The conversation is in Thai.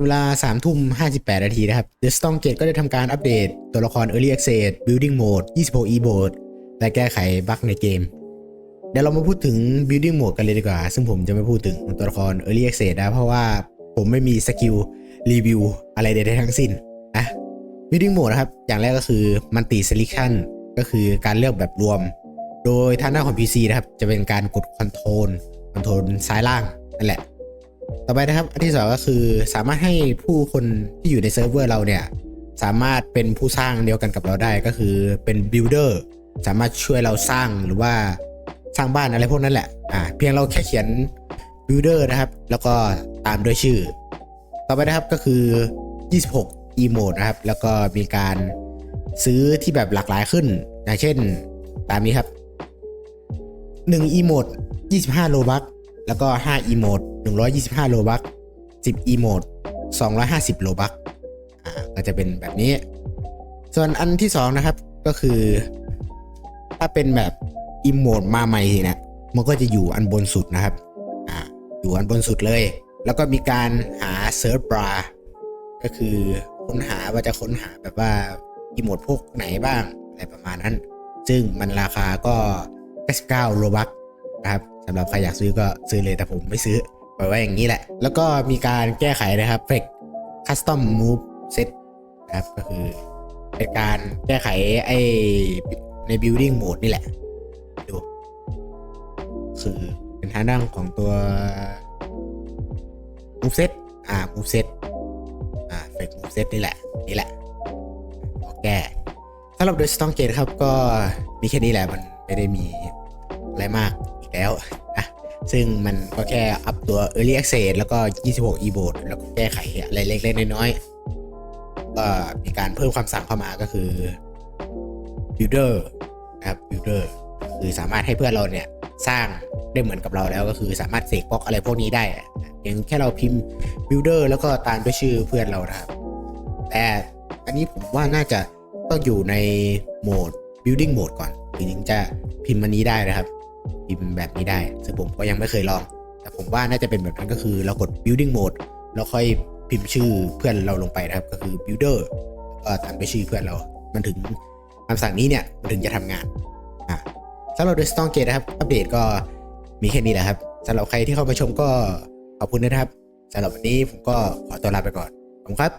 เวลา3ทุ่ม 58 นาทีนะครับ The Strong Gate ก็ได้ทำการอัปเดตตัวละคร Early Access Building Mode 26 e Mode และแก้ไขบั๊กในเกม เดี๋ยวเรามาพูดถึง Building Mode กันเลยดีกว่า ซึ่งผมจะไม่พูดถึงตัวละคร Early Access นะ เพราะว่าผมไม่มีสกิลรีวิวอะไรใดๆทั้งสิ้นนะ Building Mode นะครับ อย่างแรกก็คือ Multi Selection ก็คือการเลือกแบบรวม โดยทางหน้าของ PC นะครับ จะเป็นการกดคอนโทรลคอนโทรลซ้ายล่างนั่นแหละ ต่อไปนะครับ อันที่สองก็คือสามารถให้ผู้คนที่อยู่ในเซิร์ฟเวอร์เราเนี่ย สามารถเป็นผู้สร้างเดียวกันกับเราได้ก็คือเป็นบิลดเออร์สามารถช่วยเราสร้างหรือว่าสร้างบ้านอะไรพวกนั้นแหละอ่าเพียงเราแค่เขียนบิลดเออร์นะครับ แล้วก็ตามด้วยชื่อ ต่อไปนะครับก็คือ 26 e mode นะครับ แล้วก็มีการซื้อที่แบบหลากหลายขึ้นอย่างเช่น ตามนี้ครับ1 e mode 25 โลบัค แล้วก็5 e mode 125 โลบัค10 e mode 250 โลบัคอ่าก็จะเป็นแบบนี้ ส่วนอันที่ 2 นะครับก็คือ ถ้าเป็นแบบ e mode มาใหม่เนะมันก็จะอยู่อันบนสุดนะครับอ่าอยู่อันบนสุดเลย แล้วก็มีการหา search bar ก็คือค้นหาว่าจะค้นหาแบบว่าอีโมดพวกไหนบ้างอะไรประมาณนั้น ซึ่งมันราคาก็ 99 โลบัค นะครับสำหรับใครอยากซื้อก็ซื้อเลยแต่ผมไม่ซื้อปล่อยไว้อย่างนี้แหละ แล้วก็มีการแก้ไขนะครับ Flex Custom Move Set นะครับก็คือเป็นการแก้ไขไอใน Building Mode นี่แหละดูคือเป็นทางด้านของตัว Move Set อ่า Move Set อ่า Flex Move Set นี่แหละ นี่แหละขอแก้สำหรับ The Strong Gate ครับก็มีแค่นี้แหละมันไม่ได้มีอะไรมาก แล้วนะซึ่งมันก็แค่อัพตัว Early Access แล้วก็ 26 e b o t แล้วก็แก้ไขอะไรเล็กๆ น้อยๆก็มีการเพิ่มคำสั่งเข้ามาก็คือ builder นะครับ builder คือสามารถให้เพื่อนเราเนี่ย สร้างได้เหมือนกับเราแล้วก็คือสามารถเสกบล็อกอะไรพวกนี้ได้อะเพียงแค่เราพิมพ์ builder แล้วก็ตามด้วยชื่อเพื่อนเรานะครับ แต่อันนี้ผมว่าน่าจะต้องอยู่ในโหมด building mode ก่อนถึงจะพิมพ์มันนี้ได้นะครับ พิมพ์แบบนี้ได้ซึ่งผมก็ยังไม่เคยลอง แต่ผมว่าน่าจะเป็นแบบนั้นก็คือเรากด building mode แล้วค่อยพิมพ์ชื่อเพื่อนเราลงไปนะครับ ก็คือ builder ก็ตามด้วยชื่อเพื่อนเรา มันถึงคำสั่งนี้เนี่ยมันถึงจะทำงานอะสำหรับ The Strong Gate นะครับ อัปเดตก็มีแค่นี้แหละครับสำหรับใครที่เข้ามาชมก็ขอบคุณนะครับสำหรับวันนี้ผมก็ขอตัวลาไปก่อนขอบคุณครับ